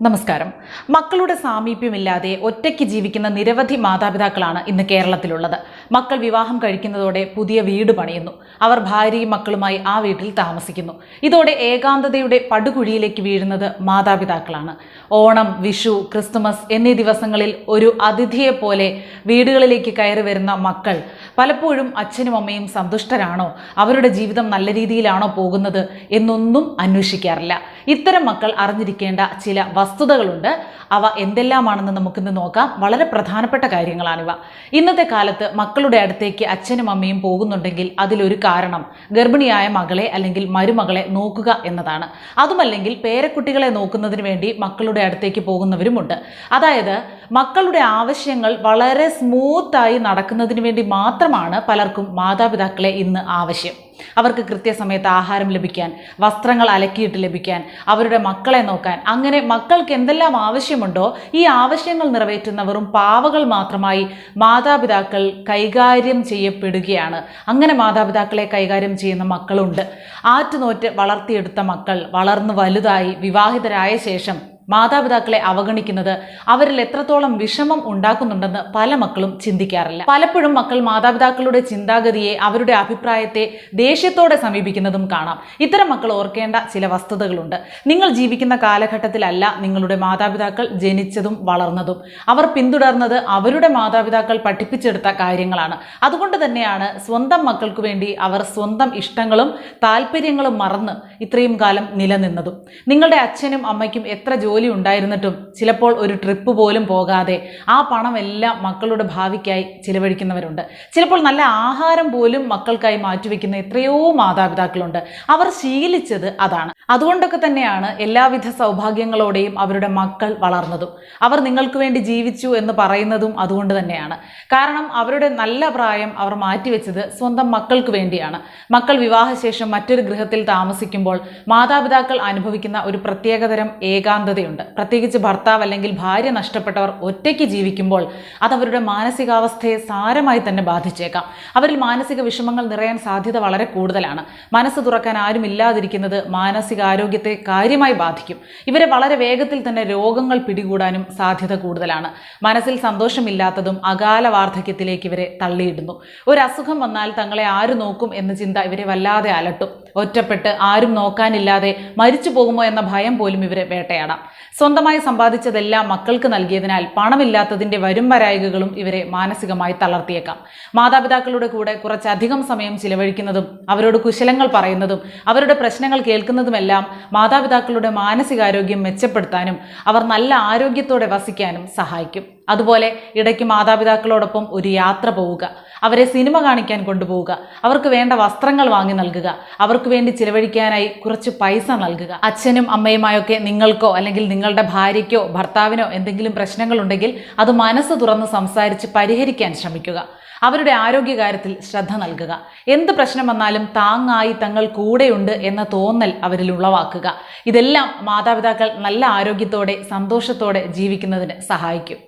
നമസ്കാരം. മക്കളുടെ സാമീപ്യമില്ലാതെ ഒറ്റയ്ക്ക് ജീവിക്കുന്ന നിരവധി മാതാപിതാക്കളാണ് ഇന്ന് കേരളത്തിലുള്ളത്. മക്കൾ വിവാഹം കഴിക്കുന്നതോടെ പുതിയ വീട് പണിയുന്നു. അവർ ഭാര്യയും മക്കളുമായി ആ വീട്ടിൽ താമസിക്കുന്നു. ഇതോടെ ഏകാന്തതയുടെ പടുകുഴിയിലേക്ക് വീഴുന്നത് മാതാപിതാക്കളാണ്. ഓണം വിഷു ക്രിസ്തുമസ് എന്നീ ദിവസങ്ങളിൽ ഒരു അതിഥിയെ പോലെ വീടുകളിലേക്ക് കയറി വരുന്ന മക്കൾ പലപ്പോഴും അച്ഛനും അമ്മയും സന്തുഷ്ടരാണോ? അവരുടെ ജീവിതം നല്ല രീതിയിലാണോ പോകുന്നത് എന്നൊന്നും അന്വേഷിക്കാറില്ല. ഇത്തരം മക്കൾ അറിഞ്ഞിരിക്കേണ്ട ചില വസ്തുതകളുണ്ട്. അവ എന്തെല്ലാമാണെന്ന് നമുക്കിന്ന് നോക്കാം. വളരെ പ്രധാനപ്പെട്ട കാര്യങ്ങളാണിവ. ഇന്നത്തെ കാലത്ത് മക്കളുടെ അടുത്തേക്ക് അച്ഛനും അമ്മയും പോകുന്നുണ്ടെങ്കിൽ അതിലൊരു കാരണം ഗർഭിണിയായ മകളെ അല്ലെങ്കിൽ മരുമകളെ നോക്കുക എന്നതാണ്. അതുമല്ലെങ്കിൽ പേരക്കുട്ടികളെ നോക്കുന്നതിന് വേണ്ടി മക്കളുടെ അടുത്തേക്ക് പോകുന്നവരുമുണ്ട്. അതായത് മക്കളുടെ ആവശ്യങ്ങൾ വളരെ സ്മൂത്തായി നടക്കുന്നതിന് വേണ്ടി മാത്രമാണ് പലർക്കും മാതാപിതാക്കളെ ഇന്ന് ആവശ്യം. അവർക്ക് കൃത്യസമയത്ത് ആഹാരം ലഭിക്കാൻ വസ്ത്രങ്ങൾ അലക്കിയിട്ട് ലഭിക്കാൻ അവരുടെ മക്കളെ നോക്കാൻ. അങ്ങനെ മക്കൾക്ക് എന്തെല്ലാം ആവശ്യമുണ്ടോ ഈ ആവശ്യങ്ങൾ നിറവേറ്റുന്നവരും പാവകൾ മാത്രമായി മാതാപിതാക്കൾ കൈകാര്യം ചെയ്യപ്പെടുകയാണ്. അങ്ങനെ മാതാപിതാക്കളെ കൈകാര്യം ചെയ്യുന്ന മക്കളുണ്ട്. ആറ്റുനോറ്റ് വളർത്തിയെടുത്ത മക്കൾ വളർന്നു വലുതായി വിവാഹിതരായ ശേഷം മാതാപിതാക്കളെ അവഗണിക്കുന്നത് അവരിൽ എത്രത്തോളം വിഷമം ഉണ്ടാക്കുന്നുണ്ടെന്ന് പല മക്കളും ചിന്തിക്കാറില്ല. പലപ്പോഴും മക്കൾ മാതാപിതാക്കളുടെ ചിന്താഗതിയെ അവരുടെ അഭിപ്രായത്തെ ദേഷ്യത്തോടെ സമീപിക്കുന്നതും കാണാം. ഇത്തരം മക്കൾ ഓർക്കേണ്ട ചില വസ്തുതകളുണ്ട്. നിങ്ങൾ ജീവിക്കുന്ന കാലഘട്ടത്തിലല്ല നിങ്ങളുടെ മാതാപിതാക്കൾ ജനിച്ചതും വളർന്നതും. അവർ പിന്തുടർന്നത് അവരുടെ മാതാപിതാക്കൾ പഠിപ്പിച്ചെടുത്ത കാര്യങ്ങളാണ്. അതുകൊണ്ട് തന്നെയാണ് സ്വന്തം മക്കൾക്ക് വേണ്ടി അവർ സ്വന്തം ഇഷ്ടങ്ങളും താല്പര്യങ്ങളും മറന്ന് ഇത്രയും കാലം നിലനിന്നതും. നിങ്ങളുടെ അച്ഛനും അമ്മയ്ക്കും എത്ര ജോലി ഉണ്ടായിരുന്നിട്ടും ചിലപ്പോൾ ഒരു ട്രിപ്പ് പോലും പോകാതെ ആ പണമെല്ലാം മക്കളുടെ ഭാവിക്കായി ചിലവഴിക്കുന്നവരുണ്ട്. ചിലപ്പോൾ നല്ല ആഹാരം പോലും മക്കൾക്കായി മാറ്റിവെക്കുന്ന എത്രയോ മാതാപിതാക്കളുണ്ട്. അവർ ശീലിച്ചത് അതാണ്. അതുകൊണ്ടൊക്കെ തന്നെയാണ് എല്ലാവിധ സൗഭാഗ്യങ്ങളോടെയും അവരുടെ മക്കൾ വളർന്നതും. അവർ നിങ്ങൾക്ക് വേണ്ടി ജീവിച്ചു എന്ന് പറയുന്നതും അതുകൊണ്ട് തന്നെയാണ്. കാരണം അവരുടെ നല്ല പ്രായം അവർ മാറ്റിവെച്ചത് സ്വന്തം മക്കൾക്ക് വേണ്ടിയാണ്. മക്കൾ വിവാഹശേഷം മറ്റൊരു ഗൃഹത്തിൽ താമസിക്കുമ്പോൾ മാതാപിതാക്കൾ അനുഭവിക്കുന്ന ഒരു പ്രത്യേകതരം ഏകാന്തതയുണ്ട്. പ്രത്യേകിച്ച് ഭർത്താവ് അല്ലെങ്കിൽ ഭാര്യ നഷ്ടപ്പെട്ടവർ ഒറ്റയ്ക്ക് ജീവിക്കുമ്പോൾ അത് അവരുടെ മാനസികാവസ്ഥയെ സാരമായി തന്നെ ബാധിച്ചേക്കാം. അവരിൽ മാനസിക വിഷമങ്ങൾ നിറയാൻ സാധ്യത വളരെ കൂടുതലാണ്. മനസ്സ് തുറക്കാൻ ആരും ഇല്ലാതിരിക്കുന്നത് മാനസികാരോഗ്യത്തെ കാര്യമായി ബാധിക്കും. ഇവരെ വളരെ വേഗത്തിൽ തന്നെ രോഗങ്ങൾ പിടികൂടാനും സാധ്യത കൂടുതലാണ്. മനസ്സിൽ സന്തോഷമില്ലാത്തതും അകാല വാർദ്ധക്യത്തിലേക്ക് ഇവരെ തള്ളിയിടുന്നു. ഒരു അസുഖം വന്നാൽ തങ്ങളെ ആര് നോക്കും എന്ന ചിന്ത ഇവരെ വല്ലാതെ അലട്ടും. ഒറ്റപ്പെട്ട് ആരും നോക്കാനില്ലാതെ മരിച്ചു പോകുമോ എന്ന ഭയം പോലും ഇവരെ വേട്ടയാടാം. സ്വന്തമായി സമ്പാദിച്ചതെല്ലാം മക്കൾക്ക് നൽകിയതിനാൽ പണമില്ലാത്തതിന്റെ വരും വരായികകളും ഇവരെ മാനസികമായി തളർത്തിയേക്കാം. മാതാപിതാക്കളുടെ കൂടെ കുറച്ചധികം സമയം ചിലവഴിക്കുന്നതും അവരോട് കുശലങ്ങൾ പറയുന്നതും അവരുടെ പ്രശ്നങ്ങൾ കേൾക്കുന്നതുമെല്ലാം മാതാപിതാക്കളുടെ മാനസികാരോഗ്യം മെച്ചപ്പെടുത്താനും അവർ നല്ല ആരോഗ്യത്തോടെ വസിക്കാനും സഹായിക്കും. അതുപോലെ ഇടയ്ക്ക് മാതാപിതാക്കളോടൊപ്പം ഒരു യാത്ര പോവുക. അവരെ സിനിമ കാണിക്കാൻ കൊണ്ടുപോവുക. അവർക്ക് വേണ്ട വസ്ത്രങ്ങൾ വാങ്ങി നൽകുക. അവർക്ക് വേണ്ടി ചിലവഴിക്കാനായി കുറച്ച് പൈസ നൽകുക. അച്ഛനും അമ്മയുമായൊക്കെ നിങ്ങൾക്കോ അല്ലെങ്കിൽ നിങ്ങളുടെ ഭാര്യയ്ക്കോ ഭർത്താവിനോ എന്തെങ്കിലും പ്രശ്നങ്ങളുണ്ടെങ്കിൽ അത് മനസ്സ് തുറന്ന് സംസാരിച്ച് പരിഹരിക്കാൻ ശ്രമിക്കുക. അവരുടെ ആരോഗ്യകാര്യത്തിൽ ശ്രദ്ധ നൽകുക. എന്ത് പ്രശ്നം വന്നാലും താങ്ങായി തങ്ങൾ കൂടെയുണ്ട് എന്ന തോന്നൽ അവരിൽ ഉളവാക്കുക. ഇതെല്ലാം മാതാപിതാക്കൾ നല്ല ആരോഗ്യത്തോടെ സന്തോഷത്തോടെ ജീവിക്കുന്നതിന് സഹായിക്കും.